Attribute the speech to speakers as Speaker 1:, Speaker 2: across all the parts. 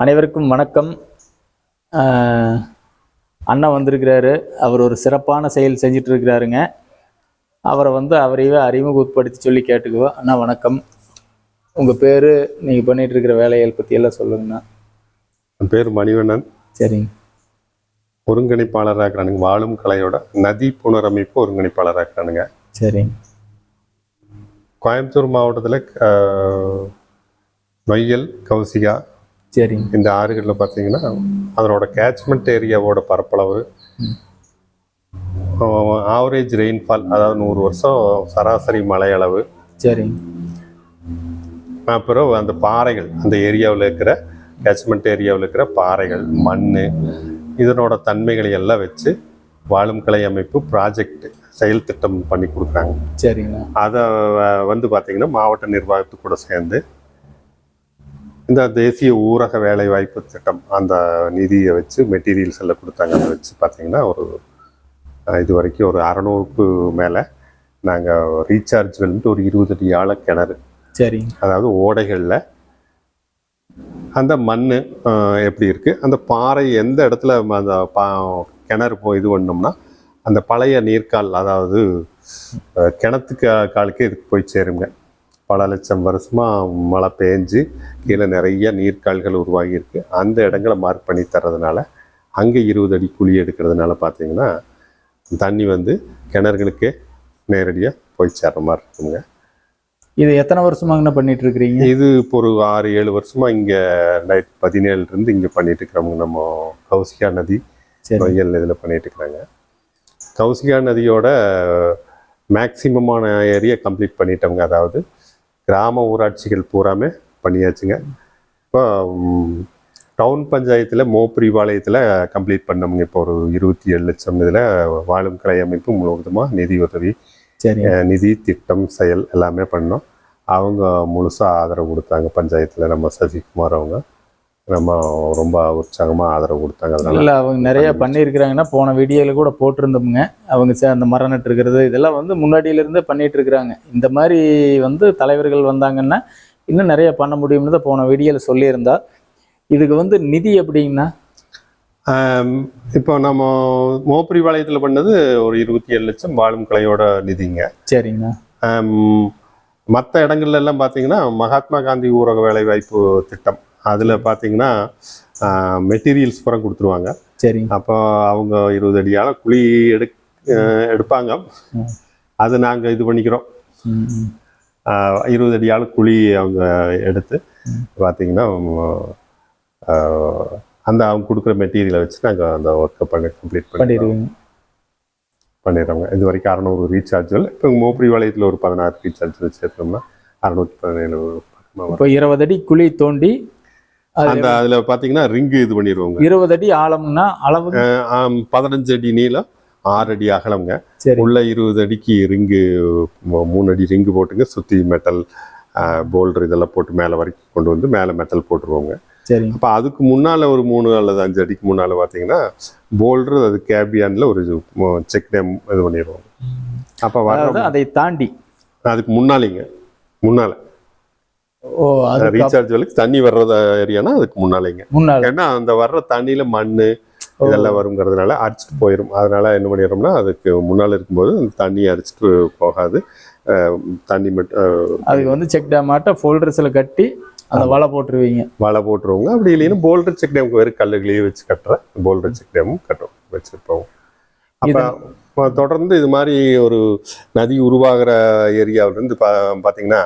Speaker 1: அனைவருக்கும் வணக்கம். ஆஹ் அண்ணன் வந்திருக்கிறாரு. அவர் ஒரு சிறப்பான செயல் செஞ்சுட்டு இருக்கிறாருங்க அவரை வந்து அவரையே அறிமுகப்படுத்தி சொல்லி கேட்டுக்குவோம் அண்ணா வணக்கம். உங்கள் பேர் நீங்கள் பண்ணிட்டு இருக்கிற வேலைகள் பற்றி எல்லாம் சொல்லுங்கண்ணா.
Speaker 2: என் பேர் மணிவண்ணன்.
Speaker 1: சரிங்க.
Speaker 2: ஒருங்கிணைப்பாளராக இருக்கிறானுங்க வாழும் கலையோட நதி புனரமைப்பு ஒருங்கிணைப்பாளராக இருக்கிறானுங்க
Speaker 1: சரிங்க.
Speaker 2: கோயம்புத்தூர் மாவட்டத்தில் நொய்யல் கௌசிகா
Speaker 1: சரிங்க.
Speaker 2: இந்த ஆறுகளில் பார்த்தீங்கன்னா அதனோட கேட்ச்மெண்ட் ஏரியாவோட பரப்பளவு ஆவரேஜ் ரெயின்ஃபால் அதாவது நூறு வருஷம் சராசரி மழை அளவு
Speaker 1: சரிங்க.
Speaker 2: அப்புறம் அந்த பாறைகள் அந்த ஏரியாவில் இருக்கிற கேட்ச்மெண்ட் ஏரியாவில் இருக்கிற பாறைகள் மண் இதனோட தன்மைகளை எல்லாம் வச்சு வாழும் கலை அமைப்பு ப்ராஜெக்ட் செயல் திட்டம் பண்ணி கொடுக்குறாங்க.
Speaker 1: சரிங்கண்ணா
Speaker 2: அதை வந்து பார்த்தீங்கன்னா மாவட்ட நிர்வாகத்து கூட சேர்ந்து இந்த தேசிய ஊரக வேலைவாய்ப்பு திட்டம் அந்த நிதியை வச்சு மெட்டீரியல்ஸ் எல்லாம் கொடுத்தாங்க அதை வச்சு பார்த்தீங்கன்னா ஒரு இது வரைக்கும் ஒரு அறநூறுக்கு மேலே நாங்கள் ரீசார்ஜ் வந்துட்டு ஒரு இருபது அடி ஆழ கிணறு.
Speaker 1: சரிங்க
Speaker 2: அதாவது ஓடைகளில் அந்த மண் எப்படி இருக்குது அந்த பாறை எந்த இடத்துல அந்த பா கிணறு போய் இது பண்ணோம்னா அந்த பழைய நீர்க்கால் அதாவது கிணத்துக்கு காலுக்கு இதுக்கு போய் சேருங்க. பல லட்சம் வருஷமாக மழை பெஞ்சு கீழே நிறைய நீர்க்கால்கள் உருவாகி இருக்கு அந்த இடங்களை மார்க் பண்ணி தர்றதுனால அங்கே இருபது அடி குழி எடுக்கிறதுனால பார்த்தீங்கன்னா தண்ணி வந்து கிணறுகளுக்கே நேரடியாக போய் சேர்ற மாதிரி இருக்குங்க.
Speaker 1: இது எத்தனை வருஷமாங்கண்ணா பண்ணிட்டு இருக்கிறீங்க?
Speaker 2: இது இப்போ ஒரு ஆறு ஏழு வருஷமா இங்க ரெண்டாயிரத்தி பதினேழுல இருந்து இங்க பண்ணிட்டு இருக்கிறோம் நம்ம கௌசிகா நதி நொய்யல் இதில் பண்ணிட்டு இருக்கிறாங்க. கௌசிகா நதியோட மேக்சிமமான ஏரியா கம்ப்ளீட் பண்ணிட்டோங்க அதாவது கிராம ஊராட்சிகள் பூராமே பண்ணியாச்சுங்க. இப்போ டவுன் பஞ்சாயத்தில் மோப்பிரிபாளையத்தில் கம்ப்ளீட் பண்ணோமுங்க. இப்போ ஒரு இருபத்தி ஏழு லட்சம் இதில் வாழும் கலை அமைப்பு முழுவதுமாக நிதி உதவி நிதி திட்டம் செயல் எல்லாமே பண்ணோம். அவங்க முழுசாக ஆதரவு கொடுத்தாங்க பஞ்சாயத்தில் நம்ம சசிகுமார் அவங்க. நம்ம ரொம்ப உற்சாகமாக ஆதரவு கொடுத்தாங்க அதனால
Speaker 1: இல்லை அவங்க நிறைய பண்ணியிருக்கிறாங்கன்னா போன வீடியோவில் கூட போட்டிருந்தோமுங்க. அவங்க சே- அந்த மரம் நட்டுருக்கிறது இதெல்லாம் வந்து முன்னாடியிலேருந்தே பண்ணிட்டு இருக்கிறாங்க இந்த மாதிரி வந்து தலைவர்கள் வந்தாங்கன்னா இன்னும் நிறைய பண்ண முடியும்னு தான் போன வீடியோவில் சொல்லியிருந்தா. இதுக்கு வந்து நிதி எப்படிங்கண்ணா?
Speaker 2: ஆம், இப்போ நம்ம மோப்பிரி பாளையத்தில் பண்ணது ஒரு இருபத்தி ஏழு லட்சம் வாழும் கலையோட நிதிங்க.
Speaker 1: சரிங்கண்ணா.
Speaker 2: மற்ற இடங்கள்ல எல்லாம் பார்த்தீங்கன்னா மகாத்மா காந்தி ஊரக வேலைவாய்ப்பு திட்டம். அதில் பார்த்தீங்கன்னா மெட்டீரியல்ஸ் பூரா கொடுத்துருவாங்க.
Speaker 1: சரிங்க
Speaker 2: அப்போ அவங்க இருபது அடியால் குழி எடு அஹ் எடுப்பாங்க. அது நாங்கள் இது பண்ணிக்கிறோம். இருபது அடி ஆள் குழி அவங்க எடுத்து பார்த்தீங்கன்னா அந்த அவங்க கொடுக்குற மெட்டீரியலை வச்சு நாங்கள் அந்த ஒர்க்கை பண்ணி கம்ப்ளீட் பண்ணி
Speaker 1: பண்ணிடுவீங்க.
Speaker 2: பண்ணிடுறோங்க இது வரைக்கும் அறநூறு ரீசார்ஜ்கள் இப்போ மோப்படி வளையத்தில் ஒரு பதினாறு ரீசார்ஜ் சேர்த்தோம்னா அறநூற்றி பதினேழு
Speaker 1: இப்போ இருபது அடி குழி தோண்டி
Speaker 2: அந்த அதில் பார்த்தீங்கன்னா ரிங்கு இது பண்ணிடுவோங்க
Speaker 1: இருபது அடி ஆழம்னா அளவு
Speaker 2: பதினஞ்சு அடி நீளம் ஆறு அடி அகலம்ங்க.
Speaker 1: சரி.
Speaker 2: உள்ள இருபது அடிக்கு ரிங்கு மூணு அடி ரிங்கு போட்டுங்க. சுற்றி மெட்டல் போல்டர் இதெல்லாம் போட்டு மேலே வரைக்கும் கொண்டு வந்து மேலே மெட்டல் போட்டுருவோங்க.
Speaker 1: சரிங்க
Speaker 2: அப்போ அதுக்கு முன்னால் ஒரு மூணு அல்லது அஞ்சு அடிக்கு முன்னால் பார்த்தீங்கன்னா போல்டர் அது கேபியானில் ஒரு செக் டேம் இது பண்ணிடுவோங்க அப்போ வர
Speaker 1: அதை தாண்டி.
Speaker 2: அதுக்கு முன்னாலேங்க. முன்னால்.
Speaker 1: ஓ அது
Speaker 2: ரீசார்ஜ் வேலைக்கு தண்ணி வர்றத ஏரியானா அதுக்கு முன்னாலேங்க.
Speaker 1: முன்னாள்
Speaker 2: ஏன்னா அந்த வர்ற தண்ணியில் மண் இதெல்லாம் வருங்கிறதுனால அடிச்சிட்டு போயிடும் அதனால என்ன பண்ணிடுறோம்னா அதுக்கு முன்னால் இருக்கும்போது அந்த தண்ணி அடிச்சிட்டு போகாது. தண்ணி மட்டும்
Speaker 1: அதுக்கு வந்து செக் டேம் ஆட்ட ஃபோல்டர்ஸில் கட்டி அந்த வலை போட்டுருவீங்க.
Speaker 2: வலை போட்டுருவோங்க. அப்படி இல்லைன்னா போல்டர் செக் டேமுக்கு வெறும் கல்லுகளையே வச்சு கட்டுற போல்டர் செக் டேமும் கட்டுறோம் வச்சுருப்போம். அப்போ தொடர்ந்து இது மாதிரி ஒரு நதி உருவாகிற ஏரியாவிலேருந்து பா பார்த்தீங்கன்னா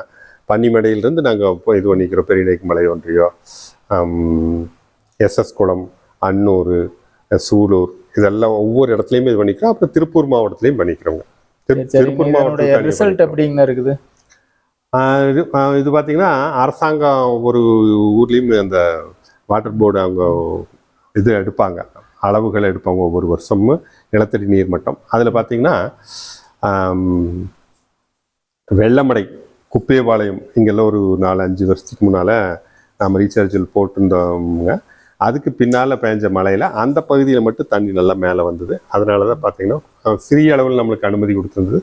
Speaker 2: பன்னிமடையிலேருந்து நாங்கள் போய் இது பண்ணிக்கிறோம். பெரியநேக்கு மலை ஒன்றியம் எஸ்எஸ் குளம் அன்னூர் சூலூர் இதெல்லாம் ஒவ்வொரு இடத்துலையுமே இது பண்ணிக்கிறோம். அப்புறம் திருப்பூர் மாவட்டத்துலையும் பண்ணிக்கிறோங்க. திருப்பூர் மாவட்டத்தில்
Speaker 1: ரிசல்ட் எப்படிங்கண்ணா இருக்குது?
Speaker 2: இது பார்த்தீங்கன்னா அரசாங்கம் ஒரு ஊர்லேயும் அந்த வாட்டர் போர்டு அவங்க இது எடுப்பாங்க. அளவுகள் எடுப்பாங்க ஒவ்வொரு வருஷமும். நிலத்தடி நீர் மட்டம். அதில் பார்த்தீங்கன்னா வெள்ளமடை. குப்பேபாளையம் இங்கெல்லாம் ஒரு நாலு அஞ்சு வருஷத்துக்கு முன்னால் நம்ம ரீசார்ஜில் போட்டிருந்தோங்க அதுக்கு பின்னால் பேஞ்ச மழையில் அந்த பகுதியில் மட்டும் தண்ணி நல்லா மேலே வந்தது. அதனால தான் பார்த்தீங்கன்னா சிறிய அளவில் நம்மளுக்கு அனுமதி கொடுத்துருந்தது.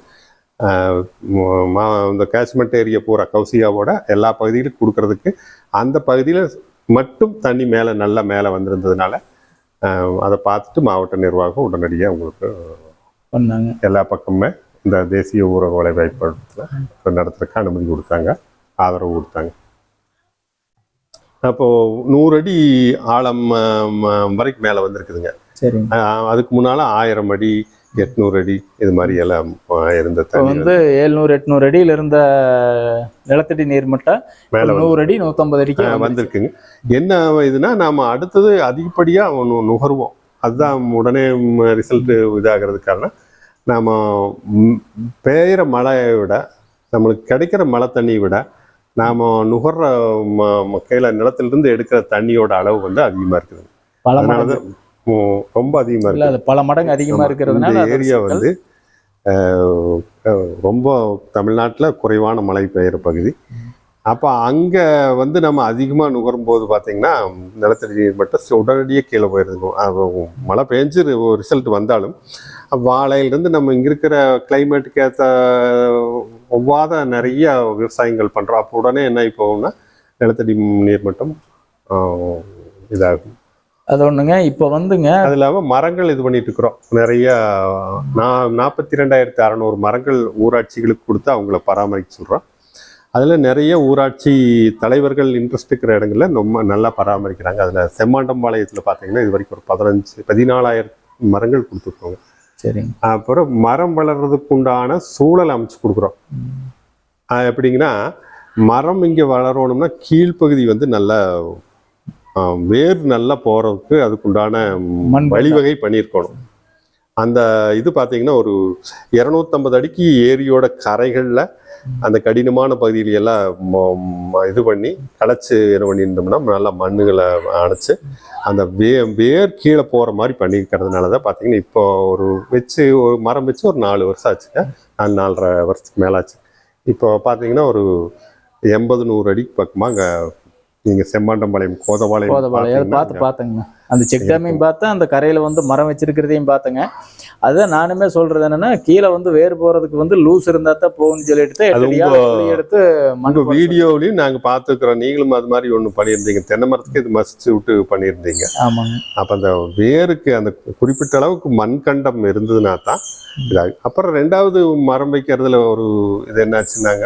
Speaker 2: ம- இந்த கேட்ச்மெண்ட் ஏரியா பூரா கௌசிகாவோட எல்லா பகுதியிலும் கொடுக்கறதுக்கு அந்த பகுதியில் மட்டும் தண்ணி மேலே நல்லா மேலே வந்திருந்ததுனால அதை பார்த்துட்டு மாவட்ட நிர்வாகம் உடனடியாக உங்களுக்கு
Speaker 1: பண்ணாங்க.
Speaker 2: எல்லா பக்கமுமே இந்த தேசிய ஊரக வேலைவாய்ப்பு நடத்துறதுக்கு அனுமதி கொடுத்தாங்க ஆதரவு கொடுத்தாங்க. அப்போ நூறு அடி ஆழம் வரைக்கும் மேலே வந்திருக்குதுங்க. அதுக்கு முன்னால ஆயிரம் அடி எட்நூறு அடி இது மாதிரி எல்லாம் இருந்த
Speaker 1: வந்து ஏழ்நூறு எட்நூறு அடியில் இருந்த நிலத்தடி நீர்மட்டம்
Speaker 2: மேலே
Speaker 1: நூறு அடி நூற்றம்பது அடிக்கு.
Speaker 2: வந்திருக்குங்க. என்ன இதுனா நாம அடுத்தது அதிகப்படியாக நுகர்வோம். அதுதான் உடனே ரிசல்ட் இதாகிறது காரணம். நாம பெய்கிற மழையை விட நம்மளுக்கு கிடைக்கிற மழை தண்ணியை விட நாம நுகர்ற ம- கீழே நிலத்திலிருந்து எடுக்கிற தண்ணியோட அளவு வந்து அதிகமாக இருக்குது. அதனால தான் ரொம்ப அதிகமாக இருக்குது.
Speaker 1: பல மடங்கு அதிகமா
Speaker 2: ஆமா.
Speaker 1: இருக்கிறதுனால
Speaker 2: ஏரியா வந்து ரொம்ப தமிழ்நாட்டில் குறைவான மழை பெய்கிற பகுதி. அப்போ அங்கே வந்து நம்ம அதிகமாக நுகரும்போது பார்த்தீங்கன்னா நிலத்தடி நீர் மட்டும் உடனடியே கீழே போயிருக்கும் அது மழை பெஞ்சு ரிசல்ட் வந்தாலும் வாழையிலேருந்து நம்ம இங்கே இருக்கிற கிளைமேட்டுக்கு ஏற்ற ஒவ்வாத நிறைய விவசாயங்கள் பண்ணுறோம் அப்போ உடனே என்ன போகும்னா நிலத்தடி நீர் மட்டம் இதாகும்.
Speaker 1: அது ஒண்ணுங்க. இப்போ வந்துங்க
Speaker 2: அது இல்லாமல் மரங்கள் இது பண்ணிட்டு இருக்கிறோம். நிறைய நான் நாற்பத்தி ரெண்டாயிரத்தி அறநூறு மரங்கள் ஊராட்சிகளுக்கு கொடுத்து அவங்கள பராமரிக்க சொல்கிறோம் அதில் நிறைய ஊராட்சி தலைவர்கள் இன்ட்ரெஸ்ட் இருக்கிற இடங்கள்ல ரொம்ப நல்லா பராமரிக்கிறாங்க. அதில் செம்மாண்டம்பாளையத்தில் பார்த்தீங்கன்னா இது வரைக்கும் ஒரு பதினஞ்சு பதினாலாயிரம் மரங்கள் கொடுத்துருக்கோங்க.
Speaker 1: சரிங்க.
Speaker 2: அப்புறம் மரம் வளர்றதுக்கு உண்டான சூழல் அமைச்சு கொடுக்குறோம். எப்படிங்கன்னா மரம் இங்கே வளரணும்னா கீழ்ப்பகுதி வந்து நல்ல வேர் நல்லா போகிறதுக்கு அதுக்குண்டான வழிவகை பண்ணியிருக்கணும். அந்த இது பார்த்தீங்கன்னா ஒரு இரநூத்தம்பது அடிக்கு ஏரியோட கரைகளில் அந்த கடினமான பகுதியில எல்லாம் இது பண்ணி களைச்சு என்ன பண்ணியிருந்தோம்னா நல்லா மண்ணுகளை அணைச்சு அந்த வே வேர் கீழே போகிற மாதிரி பண்ணியிருக்கிறதுனால தான் பார்த்தீங்கன்னா இப்போ ஒரு வச்சு ஒரு மரம் வச்சு ஒரு நாலு வருஷம் ஆச்சுங்க. நாலு நாலரை வருஷத்துக்கு மேலே ஆச்சு இப்போ பார்த்தீங்கன்னா ஒரு எண்பது நூறு அடிக்கு பக்கமாக அங்கே நீங்கள் செம்மாண்டம்பாளையம்
Speaker 1: அதை பார்த்து
Speaker 2: பார்த்தீங்கன்னா
Speaker 1: பார்த்தேங்க. அந்த செக் டேமையும் பார்த்தேன் அந்த கரையில வந்து மரம் வச்சிருக்கிறதையும் பார்த்தேங்க. அதுதான் நானுமே சொல்றது என்னன்னா கீழே வந்து வேர் போறதுக்கு வந்து லூஸ் இருந்தா தான் போகும்னு சொல்லிட்டு எடுத்து
Speaker 2: உங்க வீடியோவிலையும் நாங்க பார்த்துக்கிறோம் நீங்களும் அது மாதிரி ஒண்ணு பண்ணியிருந்தீங்க. தென்னை மரத்துக்கு இது மசிச்சு விட்டு பண்ணியிருந்தீங்க.
Speaker 1: ஆமாங்க.
Speaker 2: அப்ப அந்த வேருக்கு அந்த குறிப்பிட்ட அளவுக்கு மண்கண்டம் இருந்ததுன்னா தான் இதாகும். அப்புறம் ரெண்டாவது மரம் வைக்கிறதுல ஒரு இது என்னாச்சுன்னாங்க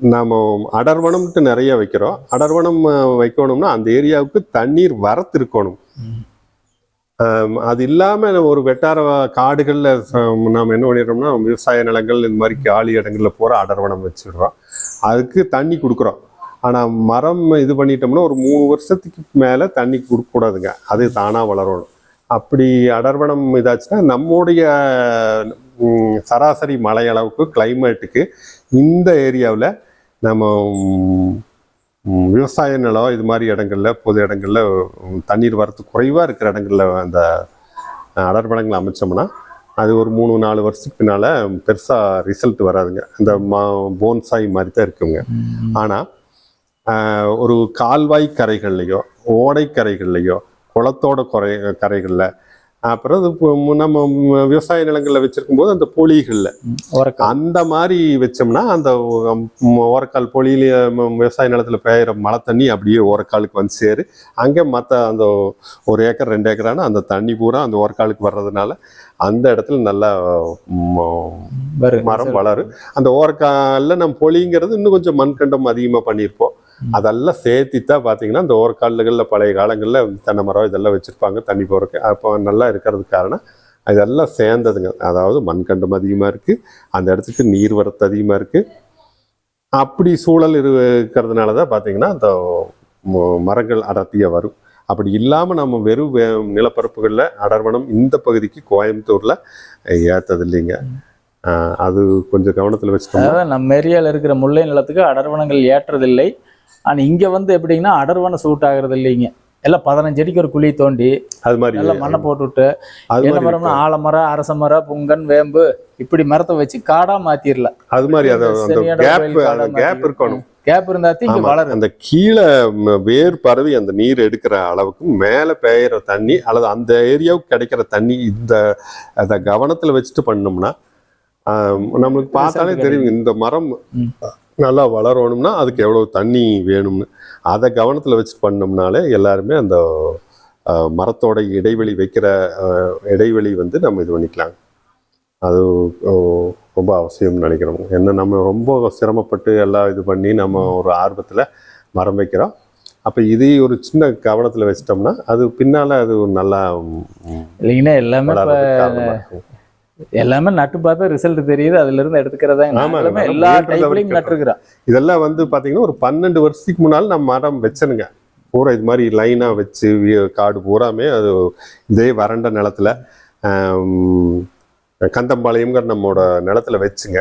Speaker 2: நம்ம அடர்வனம்ட்டு நிறைய வைக்கிறோம். அடர்வனம் வைக்கணும்னா அந்த ஏரியாவுக்கு தண்ணீர் வரத்து இருக்கணும். அது இல்லாமல் ஒரு வெட்டார காடுகளில் நாம் என்ன பண்ணிடுறோம்னா விவசாய நிலங்கள் இந்த மாதிரி காலி இடங்கள்ல போகிற அடர்வனம் வச்சிடுறோம். அதுக்கு தண்ணி கொடுக்குறோம். ஆனால் மரம் இது பண்ணிட்டோம்னா ஒரு மூணு வருஷத்துக்கு மேலே தண்ணி கொடுக்கக்கூடாதுங்க அது தானாக வளரணும். அப்படி அடர்வனம் இதாச்சுன்னா நம்முடைய சராசரி மலையளவுக்கு கிளைமேட்டுக்கு இந்த ஏரியாவில் நம்ம விவசாய நிலம் இது மாதிரி இடங்கள்ல பொது இடங்கள்ல தண்ணீர் வரத்து குறைவாக இருக்கிற இடங்கள்ல அந்த அடர்படங்களை அமைச்சோம்னா அது ஒரு மூணு நாலு வருஷத்துக்கு பின்னால பெருசாக ரிசல்ட் வராதுங்க இந்த மா போன்சாய் மாதிரி தான் இருக்குங்க. ஆனால் ஒரு கால்வாய் கரைகள்லையோ ஓடை கரைகள்லையோ குளத்தோட குறை கரைகளில் அப்புறம் நம்ம விவசாய நிலங்களில் வச்சிருக்கும் போது அந்த
Speaker 1: உரக்கா
Speaker 2: அந்த மாதிரி வச்சோம்னா அந்த ஓரக்கால் பொழியில ம- விவசாய நிலத்துல பெய்கிற மழை தண்ணி அப்படியே ஓரக்காலுக்கு வந்து சேரு. அங்கே மற்ற அந்த ஒரு ஏக்கர் ரெண்டு ஏக்கரான அந்த தண்ணி பூரா அந்த ஓரக்காலுக்கு வர்றதுனால அந்த இடத்துல நல்லா மரம் வளரும். அந்த ஓரக்காலில் நம்ம பொழிங்கிறது இன்னும் கொஞ்சம் மண்கண்டம் அதிகமாக பண்ணியிருப்போம். அதெல்லாம் சேர்த்தி தான் பார்த்தீங்கன்னா இந்த ஓரக்கால்களில் பழைய காலங்களில் தென்னை மரம் இதெல்லாம் வச்சுருப்பாங்க தண்ணி போகிறதுக்கு அப்போ நல்லா இருக்கிறதுக்கு காரணம் இதெல்லாம் சேர்ந்ததுங்க. அதாவது மண்கண்டம் அதிகமாக இருக்குது அந்த இடத்துக்கு நீர் வரத்து அதிகமாக இருக்குது அப்படி சூழல் இரு- இருக்கிறதுனால தான் பார்த்தீங்கன்னா அந்த மரங்கள் அடர்த்தியாக வரும். அப்படி இல்லாமல் நம்ம வெறும் நிலப்பரப்புகளில் அடர்வனம் இந்த பகுதிக்கு கோயம்புத்தூரில் ஏற்றது இல்லைங்க. அது கொஞ்சம் கவனத்தில் வச்சுக்கோங்க.
Speaker 1: நம்ம ஏரியால இருக்கிற முல்லை நிலத்துக்கு அடர்வனங்கள் ஏற்றதில்லை. ஆனா இங்க வந்து எப்படிங்கன்னா அடர்வனம் சூட் ஆகுறது இல்லைங்க. எல்லாம் பதினஞ்சு அடிக்கு ஒரு குழி தோண்டி
Speaker 2: அது மாதிரி
Speaker 1: நல்லா மண்ணை போட்டுவிட்டு
Speaker 2: அது
Speaker 1: என்ன மரம்னா ஆலமரம் அரச மரம் புங்கன் வேம்பு இப்படி மரத்தை வச்சு காடா மாத்திரலாம்.
Speaker 2: அது மாதிரி கேப் இருக்கணும்.
Speaker 1: கேப் இருந்தா இங்க
Speaker 2: ஆமா,
Speaker 1: வளரும்.
Speaker 2: அந்த கீழே வேர் பரவி அந்த நீர் எடுக்கிற அளவுக்கு மேலே பெய்கிற தண்ணி அல்லது அந்த ஏரியாவுக்கு கிடைக்கிற தண்ணி இந்த அதை கவனத்தில் வச்சுட்டு பண்ணோம்னா ஆஹ், நம்மளுக்கு பார்த்தாலே தெரியும். இந்த மரம். நல்லா வளரணும்னா அதுக்கு எவ்வளவு தண்ணி வேணும்னு. அதை கவனத்தில் வச்சு பண்ணோம்னாலே எல்லாருமே அந்த மரத்தோட இடைவெளி வைக்கிற இடைவெளி வந்து நம்ம இது பண்ணிக்கலாம் அது ரொம்ப அவசியம்னு நினைக்கிறோம். என்ன நம்ம ரொம்ப சிரமப்பட்டு எல்லாம் இது பண்ணி நம்ம ஒரு ஆர்வத்தில் மரம் வைக்கிறோம். அப்போ இதை ஒரு சின்ன கவனத்தில் வச்சிட்டோம்னா அது பின்னால் அது நல்லா
Speaker 1: இல்லைங்கன்னா எல்லாமே எல்லாமே நட்டு பார்த்தா ரிசல்ட் தெரியுது. அதுல இருந்து எடுத்துக்கிறதா எல்லாமே எல்லா டைப்லையும். நட்டுருக்குறோம்
Speaker 2: இதெல்லாம் வந்து பார்த்தீங்கன்னா ஒரு பன்னெண்டு வருஷத்துக்கு முன்னால் நம்ம மரம் வச்சனுங்க. பூரா இது மாதிரி லைனாக வச்சு காடு பூராமே அது இதே வறண்ட நிலத்துல கந்தம்பாளையம்ங்கிற நம்மளோட நிலத்துல வச்சுங்க.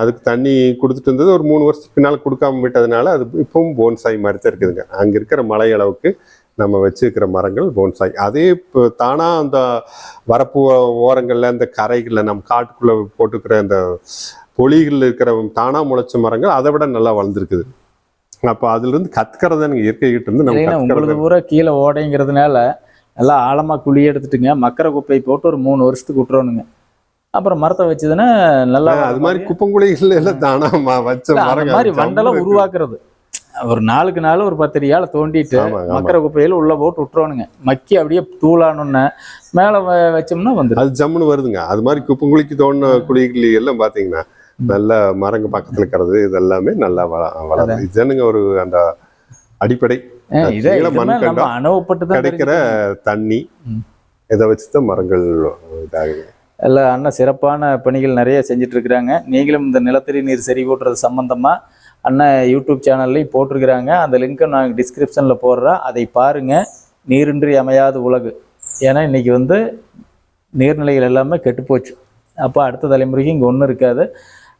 Speaker 2: அதுக்கு தண்ணி கொடுத்துட்டு இருந்தது ஒரு மூணு வருஷத்துக்கு பின்னால் கொடுக்காம விட்டதுனால அது இப்பவும் போன்சாய் மாதிரி தான் இருக்குதுங்க. அங்கே இருக்கிற மலை அளவுக்கு நம்ம வச்சிருக்கிற மரங்கள் போன்சாய் அதே இப்போ தானாக அந்த வரப்பு ஓரங்களில் இந்த கரைகளில் நம்ம காட்டுக்குள்ளே போட்டுக்கிற அந்த பொலிகளில் இருக்கிற தானா முளைச்ச மரங்கள் அதை விட நல்லா வளர்ந்துருக்குது. அப்போ அதுலேருந்து கத்துக்கிறது எனக்கு இயற்கை கிட்ட இருந்து நம்ம
Speaker 1: உங்களது பூரா கீழே ஓடைங்கிறதுனால நல்லா ஆழமா குழி எடுத்துட்டுங்க மக்கர குப்பை போட்டு ஒரு மூணு வருஷத்துக்கு விட்டுறணுங்க. அப்புறம் மரத்தை வச்சதுன்னா நல்லா
Speaker 2: அது மாதிரி குப்பங்குழிகள் எல்லாம் தானா வச்ச
Speaker 1: அந்த
Speaker 2: மரங்கள்
Speaker 1: மாதிரி வண்டெல்லாம். உருவாக்குறது. ஒரு நாளுக்கு நாள் ஒரு பத்து அடியால தோண்டிட்டு. மக்கர குப்பையில உள்ள போட்டு விட்டுறணுங்க. மக்கி அப்படியே தூளானோன்னு மேல வச்சோம்னா வந்துடும்
Speaker 2: அது ஜம்முன்னு வருதுங்க. அது மாதிரி குப்பங்குழிக்கு தோணுன குழிகள் எல்லாம் பாத்தீங்கன்னா நல்ல மரங்க பக்கத்துல இருக்கிறது இது எல்லாமே நல்லா வள வளருது. இதுதானுங்க ஒரு அந்த அடிப்படை?
Speaker 1: அனுபவப்பட்டு தான்
Speaker 2: கிடைக்கிற தண்ணி. இதை வச்சுதான் மரங்கள் இதாகுது
Speaker 1: எல்லா அண்ணன் சிறப்பான பணிகள் நிறைய செஞ்சுட்டு இருக்கிறாங்க. நீங்களும் இந்த நிலத்தடி நீர் செறிவூட்டுறது சம்பந்தமா அண்ணன் யூடியூப் சேனல்லையும் போட்டிருக்கிறாங்க. அந்த லிங்க்கை நான் டிஸ்கிரிப்ஷனில் போடுறேன். அதை பாருங்க. நீரின்றி அமையாத உலகு. ஏன்னா இன்னைக்கு வந்து நீர்நிலைகள் எல்லாமே கெட்டுப்போச்சு. அப்போ அடுத்த தலைமுறைக்கு இங்கே ஒன்றும் இருக்காது.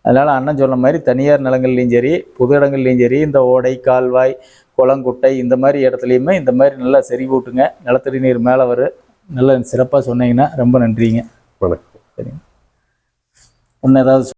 Speaker 1: அதனால் அண்ணன் சொன்ன மாதிரி தனியார் நிலங்கள்லையும் சரி பொது இடங்கள்லையும் சரி இந்த ஓடை கால்வாய் குளங்குட்டை இந்த மாதிரி இடத்துலையுமே இந்த மாதிரி நல்லா செறிவூட்டுங்க நிலத்தடி நீர் மேலே வரும் நல்லா சிறப்பாக சொன்னீங்கன்னா ரொம்ப நன்றிங்க.
Speaker 2: வணக்கம்.
Speaker 1: சரிங்க. ஒன்று ஏதாவது